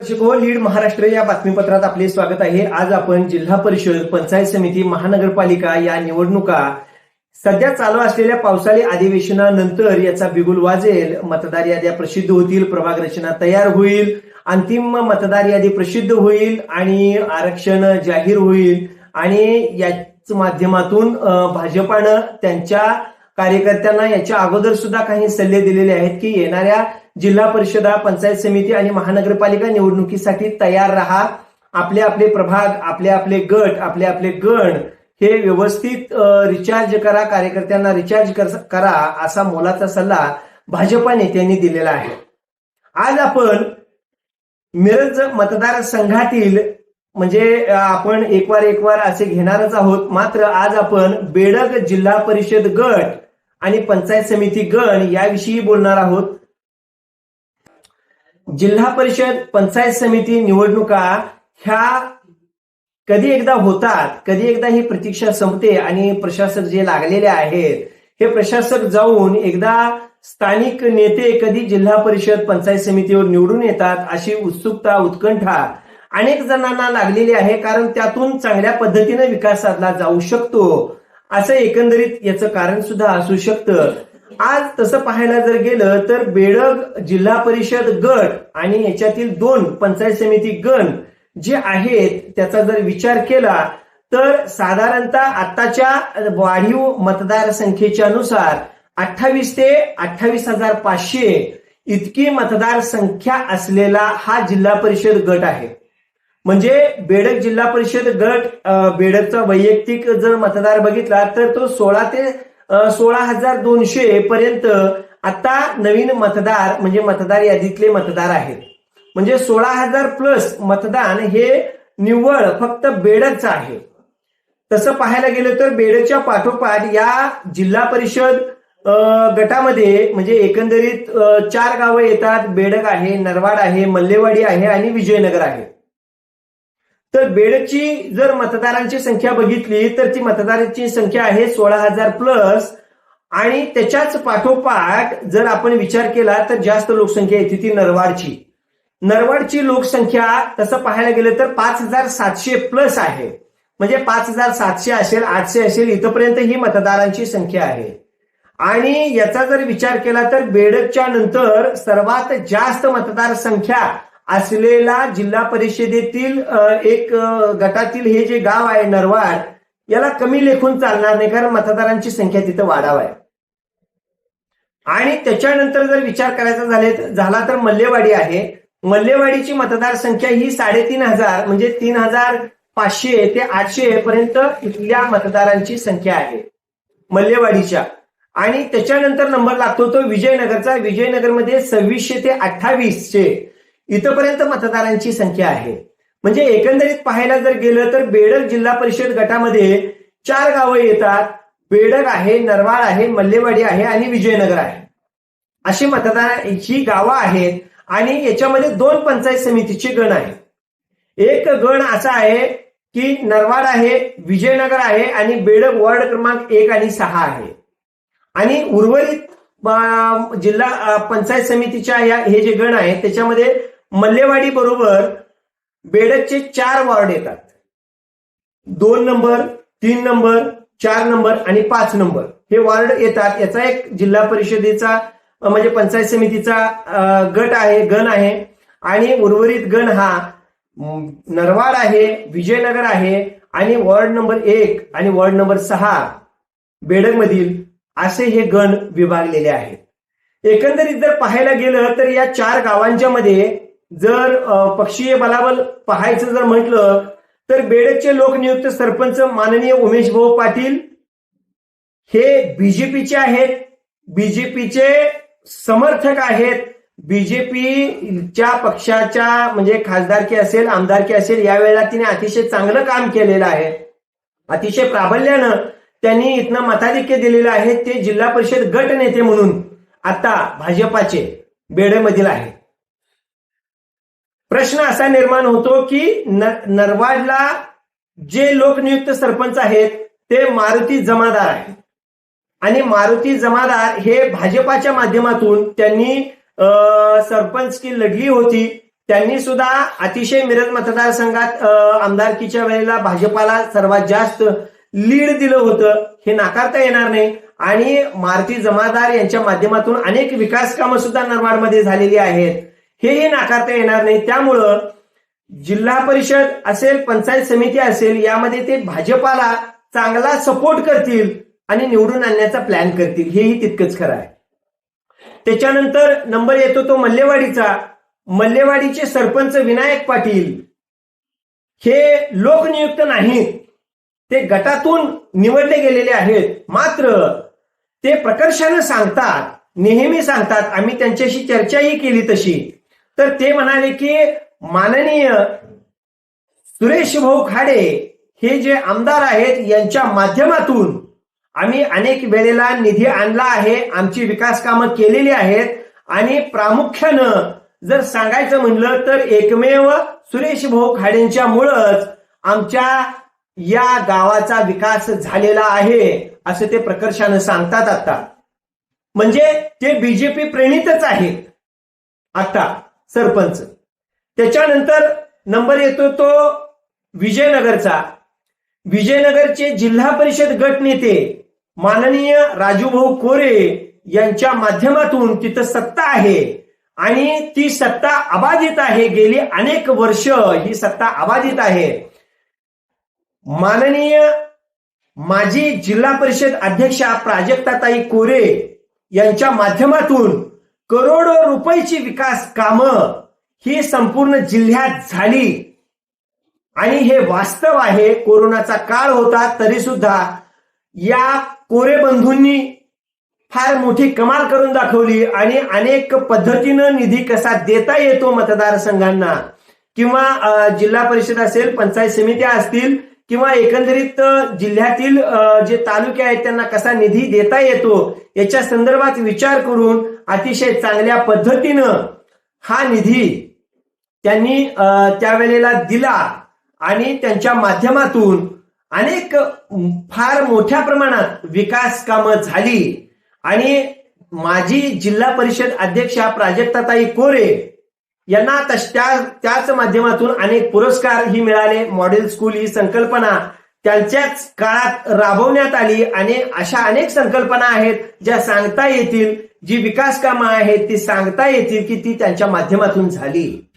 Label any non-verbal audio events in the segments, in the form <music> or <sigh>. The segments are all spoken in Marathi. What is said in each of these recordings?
शिको लीड महाराष्ट्र या बातमीपत्रात आपले स्वागत आहे. आज आपण जिल्हा परिषद पंचायत समिती महानगरपालिका या निवडणुका सध्या चालू असलेल्या पावसाळी अधिवेशनानंतर याचा बिगुल वाजेल. मतदार याद्या प्रसिद्ध होतील प्रभाग रचना तयार होईल अंतिम मतदार यादी प्रसिद्ध होईल आणि आरक्षण जाहीर होईल. आणि याच माध्यमातून भाजपानं त्यांच्या कार्यकर्त्यांना याच्या अगोदर सुद्धा काही सल्ले दिलेले आहेत की येणाऱ्या जिल्हा परिषदा पंचायत समिती आणि महानगरपालिका निवडणुकीसाठी तयार राहा. आपले आपले प्रभाग आपले आपले गट आपले आपले गण हे व्यवस्थित रिचार्ज करा कार्यकर्त्यांना रिचार्ज करा असा मोलाचा सल्ला भाजपा नेत्यांनी दिलेला आहे. आज आपण मिरज मतदारसंघातील म्हणजे आपण एकवार एकवार असे घेणारच आहोत. मात्र आज आपण बेडग जिल्हा परिषद गट आणि पंचायत समिती गण याविषयी बोलणार आहोत. जिल्हा परिषद पंचायत समिती निवडणुका ह्या कधी एकदा होतात कधी एकदा ही प्रतीक्षा संपते आणि प्रशासक जे लागलेले आहेत हे प्रशासक जाऊन एकदा स्थानिक नेते कधी जिल्हा परिषद पंचायत समितीवर निवडून येतात अशी उत्सुकता उत्कंठा अनेक जणांना लागलेली आहे. कारण त्यातून चांगल्या पद्धतीने विकास साधला जाऊ शकतो. असं एकंदरीत याचं कारण सुद्धा असू शकतं. आज तसं पाहायला जर गेलं तर बेडग जिल्हा परिषद गट आणि याच्यातील दोन पंचायत समिती गण जे आहेत त्याचा जर विचार केला तर साधारणतः आताच्या वाढीव मतदारसंख्येच्या नुसार अठ्ठावीस ते अठ्ठावीस हजार पाचशे इतकी मतदार संख्या असलेला हा जिल्हा परिषद गट आहे. म्हणजे बेडक जिल्हा परिषद गट बेडकचा वैयक्तिक जर मतदार बघितला तर तो सोळा ते सोळा हजार दोनशे पर्यंत आता नवीन मतदार म्हणजे मतदार यादीतले मतदार आहेत. म्हणजे सोळा हजार प्लस मतदान हे निव्वळ फक्त बेडच आहे. तसं पाहायला गेलं तर बेडच्या पाठोपाठ या जिल्हा परिषद गटामध्ये म्हणजे एकंदरीत चार गावं येतात. बेडक आहे नरवाड आहे मल्लेवाडी आहे आणि विजयनगर आहे. तर बेडची जर मतदारांची संख्या बघितली तर ती मतदारांची संख्या आहे सोळा हजार प्लस आणि त्याच्याच पाठोपाठ जर आपण विचार केला तर जास्त लोकसंख्या येते ती नरवाडची. नरवाडची लोकसंख्या तसं पाहायला गेलं तर पाच हजार सातशे प्लस आहे. म्हणजे पाच हजार सातशे असेल आठशे असेल इथपर्यंत ही मतदारांची संख्या आहे. आणि याचा जर विचार केला तर बेडकच्या नंतर सर्वात जास्त मतदार संख्या असलेला जिल्हा परिषदेतील एक गटातील हे जे गाव आहे नरवाड याला कमी लेखून चालणार नाही कारण मतदारांची संख्या तिथं वाढाव आहे. आणि त्याच्यानंतर जर विचार करायचा झाले झाला तर मल्लेवाडी आहे. मल्लेवाडीची मतदारसंख्या ही साडेतीन हजार म्हणजे तीन हजार पाचशे ते आठशे पर्यंत इथल्या मतदारांची संख्या आहे. मल्लेवाडीच्या. आणि त्याच्यानंतर नंबर लागतो तो विजयनगरचा. विजयनगरमध्ये सव्वीसशे ते अठ्ठावीसशे इथपर्यंत मतदारांची संख्या आहे. म्हणजे एकंदरीत पाहायला जर गेलं तर बेडक जिल्हा परिषद गटामध्ये चार गावं येतात. बेडक आहे नरवाड आहे मल्लेवाडी आहे आणि विजयनगर आहे. अशी मतदार ही गावं आहेत आणि याच्यामध्ये दोन पंचायत समितीचे गण आहेत. एक गण असा आहे की नरवाड आहे विजयनगर आहे आणि बेडक वॉर्ड क्रमांक एक आणि सहा आहे. आणि उर्वरित जिल्हा पंचायत समितीच्या या हे जे गण आहेत त्याच्यामध्ये मल्लेवाडी बरोबर बेडकचे चार वॉर्ड येतात. दोन नंबर तीन नंबर चार नंबर आणि पाच नंबर हे वॉर्ड येतात. याचा एक जिल्हा परिषदेचा म्हणजे पंचायत समितीचा गट आहे गण आहे. आणि उर्वरित गण हा नरवाड आहे विजयनगर आहे आणि वॉर्ड नंबर एक आणि वॉर्ड नंबर सहा बेडक मधील असे हे गण विभागलेले आहेत. एकंदरीत जर पाहायला गेलं तर या चार गावांच्या मध्ये जर पक्षीय बलाबल पाहायचं जर म्हटलं तर बेडकचे लोकनियुक्त सरपंच माननीय उमेश भाऊ पाटील हे बीजेपीचे आहेत. बीजेपीचे समर्थक आहेत. बीजेपीच्या पक्षाच्या म्हणजे खासदारकी असेल आमदारकी असेल यावेळेला तिने अतिशय चांगलं काम केलेलं आहे. अतिशय प्राबल्यानं त्यांनी इथनं मताधिक्य दिलेलं आहे. ते जिल्हा परिषद गट नेते म्हणून आता भाजपाचे बेडेमधील आहे प्रश्न असा निर्माण होतो की नरवाडला जे लोकनियुक्त सरपंच आहेत ते मारुती जमादार आहेत. आणि मारुती जमादार हे भाजपाच्या माध्यमातून त्यांनी सरपंच की लढली होती. त्यांनी सुद्धा अतिशय मिरज मतदारसंघात आमदारकीच्या वेळेला भाजपाला सर्वात जास्त लीड दिलं होतं. हे नाकारता येणार नाही. आणि मारुती जमादार यांच्या माध्यमातून अनेक विकास कामं सुद्धा नरवाडमध्ये झालेली आहेत. हेही नाकारता येणार नाही. त्यामुळं जिल्हा परिषद असेल पंचायत समिती असेल यामध्ये ते भाजपाला चांगला सपोर्ट करतील आणि निवडून आणण्याचा प्लॅन करतील. हेही तितकंच खरं आहे. त्याच्यानंतर नंबर येतो तो मल्लेवाडीचा. मल्लेवाडीचे सरपंच विनायक पाटील हे लोकनियुक्त नाहीत. ते गटातून निवडले गेलेले आहेत. मात्र ते प्रकर्षानं सांगतात नेहमी सांगतात. आम्ही त्यांच्याशी चर्चाही केली तशी. तर ते म्हणाले की माननीय सुरेश भाऊ खाडे हे जे आमदार आहेत यांच्या माध्यमातून आम्ही अनेक वेळेला निधी आणला आहे आमची विकास कामं केलेली आहेत. आणि प्रामुख्यानं जर सांगायचं म्हणलं तर एकमेव सुरेश भाऊ खाडेंच्यामुळंच आमच्या या गावाचा विकास झालेला आहे असं ते प्रकर्षानं सांगतात आता. म्हणजे ते बीजेपी प्रणितच आहेत. आता सरपंच. त्याच्यानंतर नंबर येतो तो विजयनगरचा. विजयनगरचे जिल्हा परिषद गट नेते माननीय राजूभाऊ कोरे यांच्या माध्यमातून तिथं सत्ता आहे आणि ती सत्ता अबाधित आहे. गेली अनेक वर्ष ही सत्ता अबाधित आहे. माननीय माजी जिल्हा परिषद अध्यक्षा प्राजक्ताताई कोरे यांच्या माध्यमातून करोडो रुपयाची विकास कामं ही संपूर्ण जिल्ह्यात झाली. आणि हे वास्तव आहे कोरोनाचा काळ होता तरी सुद्धा या कोरे बंधूंनी फार मोठी कमाल करून दाखवली आणि अनेक पद्धतीनं निधी कसा देता येतो मतदारसंघांना? किंवा जिल्हा परिषद असेल पंचायत समित्या असतील किंवा एकंदरीत जिल्ह्यातील जे तालुके आहेत त्यांना कसा निधी देता येतो याच्या संदर्भात विचार करून अतिशय चांगल्या पद्धतीनं हा निधी त्यांनी त्यावेळेला दिला आणि त्यांच्या माध्यमातून अनेक फार मोठ्या प्रमाणात विकास कामं झाली. आणि माजी जिल्हा परिषद अध्यक्षा प्राजक्ताताई कोरे यांना त्याच माध्यमातून अनेक पुरस्कार ही मिळाले. मॉडेल स्कूल ही संकल्पना त्यांच्याच काळात राबवण्यात आली आणि अशा अनेक संकल्पना आहेत ज्या सांगता येतील जी विकास कामं आहेत ती सांगता येतील की ती त्यांच्या माध्यमातून झाली.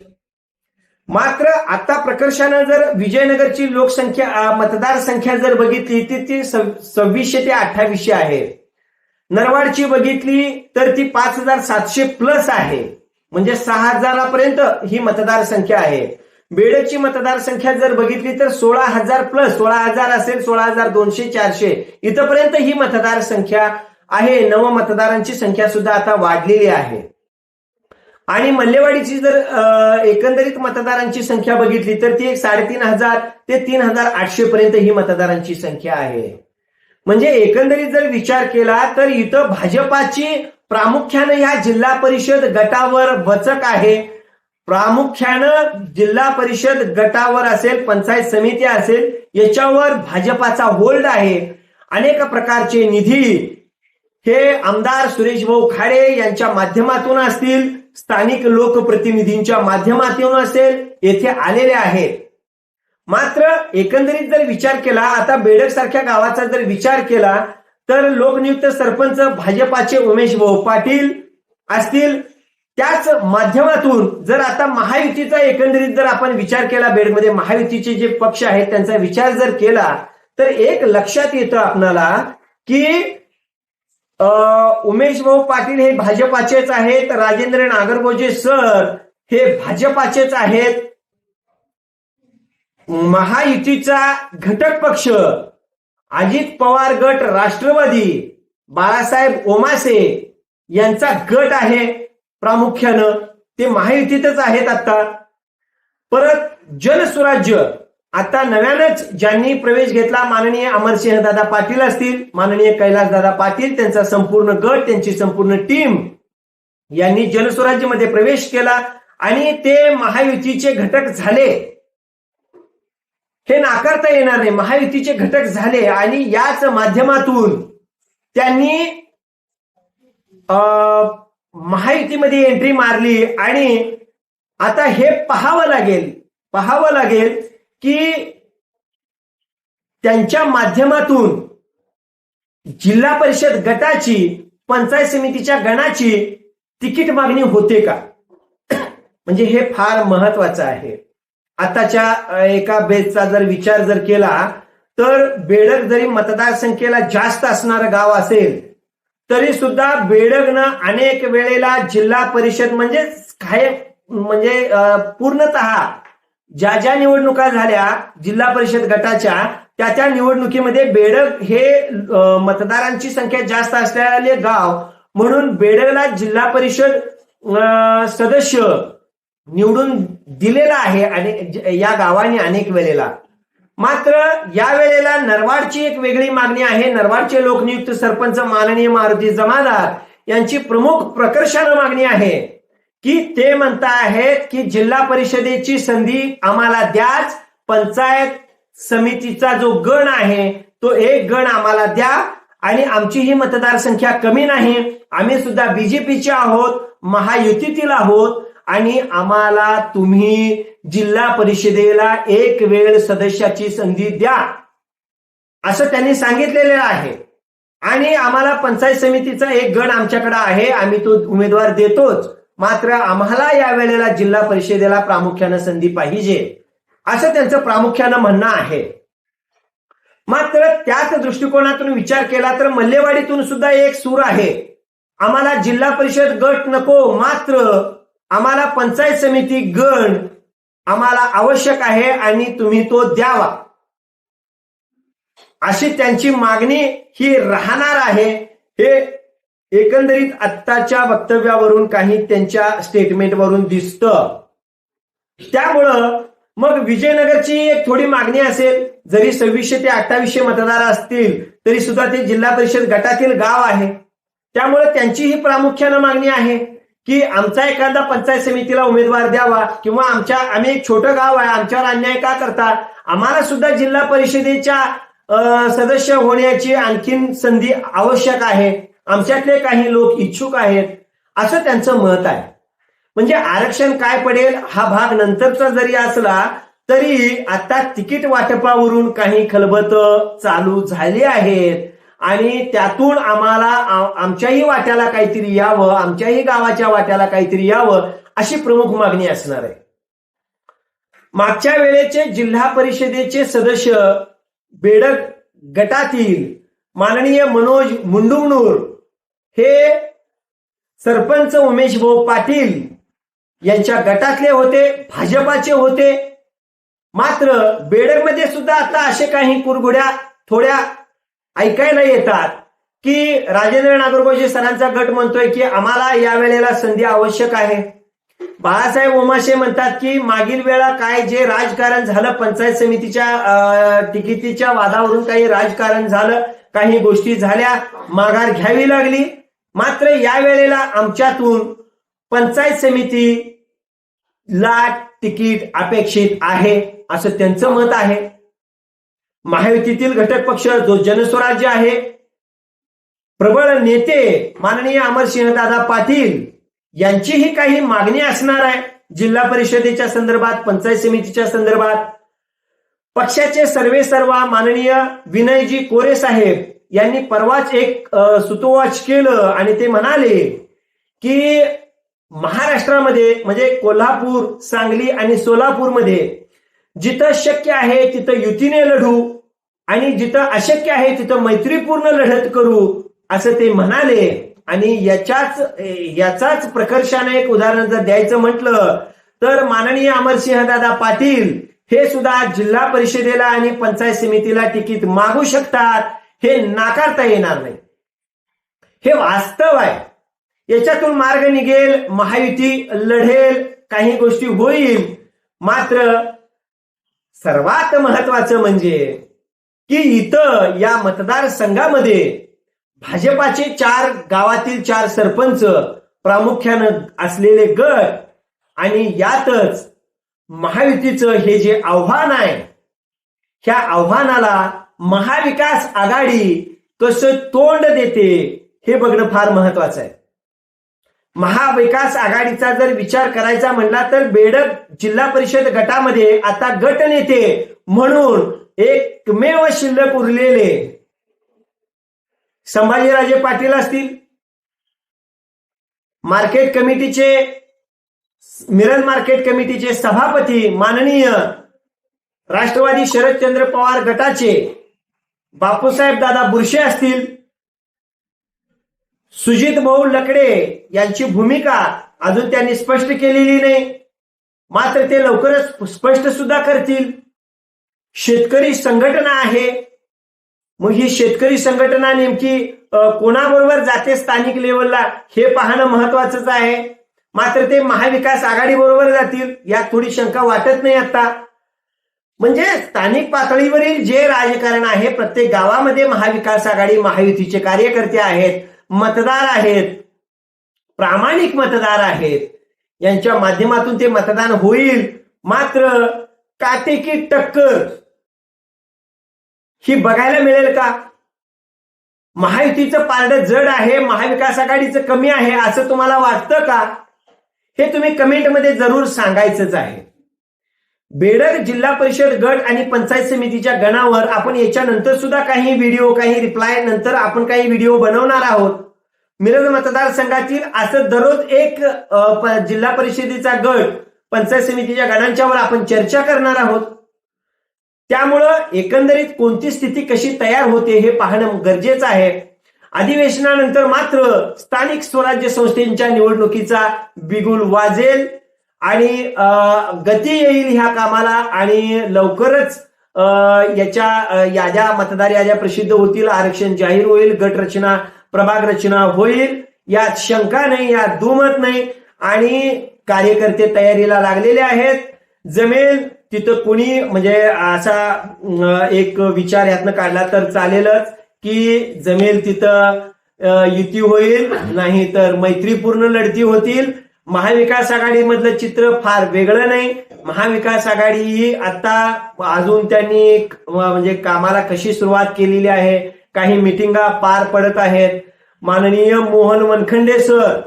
मात्र आता प्रकर्षानं जर विजयनगरची लोकसंख्या मतदारसंख्या मतदार संख्या जर बघितली ती ती सव्वीसशे ते अठ्ठावीसशे आहे. नरवाडची बघितली तर ती पाच हजार सातशे प्लस आहे. म्हणजे सहा हजारापर्यंत ही मतदार संख्या आहे. बेडकची मतदार संख्या जर बघितली तर सोळा हजार प्लस सोळा हजार असेल सोळा हजार दोनशे चारशे. इथपर्यंत ही मतदार संख्या आहे. नव मतदारांची संख्या सुद्धा आता वाढलेली आहे. आणि मल्लेवाडीची जर एकंदरीत मतदारांची संख्या बघितली तर ती एक साडेतीन हजार ते तीन हजार आठशे पर्यंत ही मतदारांची संख्या आहे. म्हणजे एकंदरीत जर विचार केला तर इथं भाजपाची प्रामुख्यानं ह्या जिल्हा परिषद गटावर वचक आहे. प्रामुख्यानं जिल्हा परिषद गटावर असेल पंचायत समिती असेल याच्यावर भाजपाचा होल्ड आहे. अनेक प्रकारचे निधी हे आमदार सुरेश भाऊ खाडे यांच्या माध्यमातून असतील स्थानिक लोकप्रतिनिधींच्या माध्यमातून असेल येथे आलेले आहेत. मात्र एकंदरीत जर विचार केला आता बेडक सारख्या गावाचा जर विचार केला तर लोकनियुक्त सरपंच भाजपाचे उमेश भाऊ पाटील असतील. त्याच माध्यमातून जर आता महायुतीचा एकंदरीत जर आपण विचार केला बेडमध्ये महायुतीचे जे पक्ष आहेत त्यांचा विचार जर केला तर एक लक्षात येतं आपणाला की उमेश भाऊ पाटील हे भाजपाचेच आहेत राजेंद्र नागरगोजे सर हे भाजपाचेच आहेत. महायुतीचा घटक पक्ष अजित पवार गट राष्ट्रवादी बाळासाहेब ओमासे यांचा गट आहे प्रामुख्यानं. ते महायुतीतच आहेत आता. परत जनस्वराज्य. आता नव्यानंच ज्यांनी प्रवेश घेतला माननीय अमरसिंह दादा पाटील असतील माननीय कैलास दादा पाटील त्यांचा संपूर्ण गट त्यांची संपूर्ण टीम यांनी जनस्वराज्यमध्ये प्रवेश केला आणि ते महायुतीचे घटक झाले. हे नाकारता येणार नाही. महायुतीचे घटक झाले आणि याच माध्यमातून त्यांनी महायुतीमध्ये एंट्री मारली आणि आता हे पाहावं लागेल पाहावं लागेल की त्यांच्या माध्यमातून जिल्हा परिषद गटाची पंचायत समितीच्या गणाची तिकीट मागणी होते का? <coughs> म्हणजे हे फार महत्वाचं आहे. आताच्या एका बेसचा जर विचार जर केला तर बेडक जरी मतदारसंख्येला जास्त असणारं गाव असेल तरी सुद्धा बेडगनं अनेक वेळेला जिल्हा परिषद म्हणजे काय म्हणजे पूर्णत पूर्णतः ज्या ज्या निवडणुका झाल्या जिल्हा परिषद गटाच्या त्या त्या निवडणुकीमध्ये बेडग हे मतदारांची संख्या जास्त असलेले गाव म्हणून बेडगला जिल्हा परिषद सदस्य निवडून दिलेला आहे आणि या गावाने अनेक वेळेला. मात्र या वेळेला नरवाडची एक वेगळी मागणी आहे. नरवाडचे लोकनियुक्त सरपंच माननीय मारुती जमादार यांची प्रमुख प्रकर्षानं मागणी आहे की ते म्हणता आहेत की जिल्हा परिषदेची संधी आम्हाला द्याच. पंचायत समितीचा जो गण आहे तो एक गण आम्हाला द्या. आणि आमची ही मतदारसंख्या कमी नाही. आम्ही सुद्धा बीजेपीचे आहोत महायुतीतील आहोत. आणि आम्हाला तुम्ही जिल्हा परिषदेला एक वेळ सदस्याची संधी द्या. असं त्यांनी सांगितलेलं आहे. आणि आम्हाला पंचायत समितीचा एक गण आमच्याकडे आहे. आम्ही तो उमेदवार देतोच. मात्र आम्हाला या वेळेला जिल्हा परिषदेला प्रामुख्यानं संधी पाहिजे. असं त्यांचं प्रामुख्यानं म्हणणं आहे. मात्र त्याच दृष्टिकोनातून विचार केला तर मल्लेवाडीतून सुद्धा एक सूर आहे. आम्हाला जिल्हा परिषद गट नको. मात्र आम्हाला पंचायत समिती गण आम्हाला आवश्यक आहे आणि तुम्ही तो द्यावा. अशी त्यांची मागणी ही राहणार आहे. हे एकंदरीत आत्ताच्या वक्तव्यावरून काही त्यांच्या स्टेटमेंटवरून दिसतं. त्यामुळं मग विजयनगरची एक थोडी मागणी असेल. जरी सव्वीसशे ते अठ्ठावीसशे मतदार असतील तरी सुद्धा ते जिल्हा परिषद गटातील गाव आहे. त्यामुळे त्यांची ही प्रामुख्यानं मागणी आहे. की आमचा एखादा पंचायत समितीला उमेदवार द्यावा किंवा आमच्या आम्ही एक छोटं गाव आहे आमच्यावर अन्याय का करता? आम्हाला सुद्धा जिल्हा परिषदेच्या सदस्य होण्याची आणखीन संधी आवश्यक आहे. आमच्यातले काही लोक इच्छुक आहेत. असं त्यांचं मत आहे. म्हणजे आरक्षण काय पडेल हा भाग नंतरचा जरी असला तरी आता तिकीट वाटपावरून काही खलबत चालू झाली आहेत. आणि त्यातून आम्हाला आमच्याही वाट्याला काहीतरी यावं आमच्याही गावाच्या वाट्याला काहीतरी यावं अशी प्रमुख मागणी असणार आहे. मागच्या वेळेचे जिल्हा परिषदेचे सदस्य बेडक गटातील माननीय मनोज मुंडुमनूर हे सरपंच उमेश भाऊ पाटील यांच्या गटातले होते भाजपाचे होते. मात्र बेडकमध्ये सुद्धा आता असे काही कुरघुड्या थोड्या ऐकायला येतात की राजेंद्र नागरगोजे सरांचा गट म्हणतोय की आम्हाला या वेळेला संधी आवश्यक आहे. बाळासाहेब उमाशे म्हणतात की मागील वेळा काय जे राजकारण झालं पंचायत समितीच्या तिकिटीच्या वादावरून काही राजकारण झालं काही गोष्टी झाल्या माघार घ्यावी लागली. मात्र या वेळेला आमच्यातून पंचायत समिती ला तिकीट अपेक्षित आहे असं त्यांचं मत आहे. महायुतीतील घटक पक्ष जो जनस्वराज्य आहे प्रबळ नेते माननीय अमरसिंह दादा पाटील यांचीही काही मागणी असणार आहे. जिल्हा परिषदेच्या संदर्भात पंचायत समितीच्या संदर्भात. पक्षाचे सर्वे सर्वा माननीय विनयजी कोरे साहेब यांनी परवाच एक सुतोवाच केलं आणि ते म्हणाले की महाराष्ट्रामध्ये म्हणजे कोल्हापूर सांगली आणि सोलापूरमध्ये जिथं शक्य आहे तिथं युतीने लढू आणि जिथं अशक्य आहे तिथं मैत्रीपूर्ण लढत करू असं ते म्हणाले. आणि याच्याच याचाच प्रकर्षाने एक उदाहरण जर द्यायचं म्हटलं तर माननीय अमरसिंहदादा पाटील हे सुद्धा जिल्हा परिषदेला आणि पंचायत समितीला तिकीट मागू शकतात हे नाकारता येणार नाही. हे वास्तव आहे. याच्यातून मार्ग निघेल महायुती लढेल काही गोष्टी होईल. मात्र सर्वात महत्वाचं म्हणजे की इथं या मतदारसंघामध्ये भाजपाचे चार गावातील चार सरपंच प्रामुख्यानं असलेले गट आणि यातच महायुतीचं हे जे आव्हान आहे ह्या आव्हानाला महाविकास आघाडी कसं तोंड देते हे बघणं फार महत्वाचं आहे. महाविकास आघाडीचा जर विचार करायचा म्हणला तर बेडक जिल्हा परिषद गटामध्ये आता गट नेते म्हणून एकमेव शिल्लक उरलेले संभाजीराजे पाटील असतील मार्केट कमिटीचे मिरज मार्केट कमिटीचे सभापती माननीय राष्ट्रवादी शरदचंद्र पवार गटाचे बापूसाहेब दादा बुरशे असतील सुजित भाऊ लकडे यांची भूमिका अजून त्यांनी स्पष्ट केलेली नाही मात्र ते लवकरच स्पष्ट सुद्धा करतील. शेतकरी संघटना आहे. मग ही शेतकरी संघटना नेमकी कोणाबरोबर जाते स्थानिक लेवलला हे पाहणं महत्वाचंच आहे. मात्र ते महाविकास आघाडी बरोबर जातील यात थोडी शंका वाटत नाही आता. म्हणजे स्थानिक पातळीवरील जे राजकारण आहे प्रत्येक गावामध्ये महाविकास आघाडी महायुतीचे कार्यकर्ते आहेत मतदार आहेत प्रामाणिक मतदार आहेत. यांच्या माध्यमातून ते मतदान होईल. मात्र काटेकी टक्कर ही बघायला मिळेल का? महायुतीचं पारडं जड आहे महाविकास आघाडीचं कमी आहे असं तुम्हाला वाटतं का? हे तुम्ही कमेंटमध्ये जरूर सांगायचंच आहे. बेडक जिल्हा परिषद गट आणि पंचायत समितीच्या गणावर आपण याच्यानंतर सुद्धा काही व्हिडिओ काही रिप्लाय नंतर आपण काही व्हिडिओ बनवणार आहोत. मिरज मतदारसंघातील असं दररोज एक जिल्हा परिषदेचा गट पंचायत समितीच्या गणांच्यावर आपण चर्चा करणार आहोत. त्यामुळं एकंदरीत कोणती स्थिती कशी तयार होते हे पाहणं गरजेचं आहे. अधिवेशनानंतर मात्र स्थानिक स्वराज्य संस्थेच्या निवडणुकीचा बिगुल वाजेल आणि गती येईल ह्या कामाला आणि लवकरच अ, याच्या याद्या मतदार याद्या प्रसिद्ध होतील आरक्षण जाहीर होईल गट रचना प्रभाग रचना होईल यात शंका नाही यात दुमत नाही आणि कार्यकर्ते तयारीला लागलेले आहेत. जमेल तिथं कुणी म्हणजे असा एक विचार यातनं काढला तर चालेलच की जमेल तिथं युती होईल नाही तर मैत्रीपूर्ण लढती होतील. महाविकास आघाडीमधलं चित्र फार वेगळं नाही. महाविकास आघाडी ही आता अजून त्यांनी म्हणजे कामाला कशी सुरुवात केलेली आहे काही मिटिंगा पार पडत आहेत. माननीय मोहन वनखंडे सर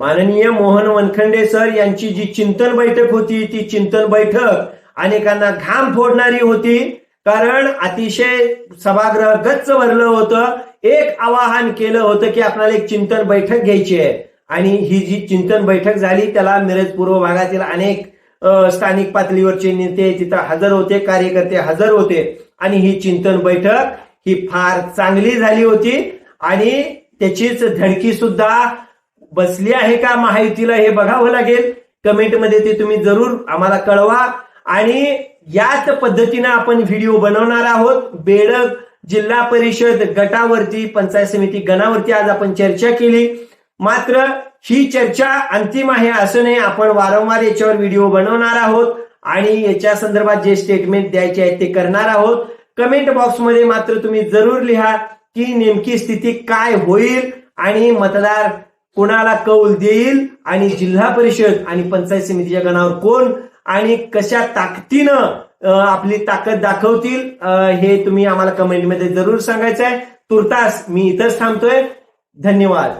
माननीय मोहन वनखंडे सर यांची जी चिंतन बैठक होती ती चिंतन बैठक अनेकांना घाम फोडणारी होती. कारण अतिशय सभागृह गच्च भरलं होतं. एक आवाहन केलं होतं की आपल्याला एक चिंतन बैठक घ्यायची आहे. आणि ही जी चिंतन बैठक झाली त्याला मिरज पूर्व भागातील अनेक स्थानिक पातळीवरचे नेते तिथं हजर होते कार्यकर्ते हजर होते. आणि ही चिंतन बैठक ही फार चांगली झाली होती. आणि त्याचीच धडकी सुद्धा बसली आहे का महायुतीला हे बघावं लागेल. कमेंटमध्ये ते तुम्ही जरूर आम्हाला कळवा. आणि याच पद्धतीनं आपण व्हिडिओ बनवणार आहोत. बेडक जिल्हा परिषद गटावरती पंचायत समिती गणावरती आज आपण चर्चा केली. मात्र ही चर्चा अंतिम आहे असं नाही. आपण वारंवार याच्यावर व्हिडिओ बनवणार आहोत. आणि याच्या संदर्भात जे स्टेटमेंट द्यायचे आहेत ते करणार आहोत. कमेंट बॉक्समध्ये मात्र तुम्ही जरूर लिहा की नेमकी स्थिती काय होईल. आणि मतदार कोणाला कौल देईल आणि जिल्हा परिषद आणि पंचायत समितीच्या गणावर कोण आणि कशा ताकदीनं आपली ताकद दाखवतील हे तुम्ही आम्हाला कमेंटमध्ये जरूर सांगायचं आहे तुर्तास मी इथंच थांबतोय. धन्यवाद.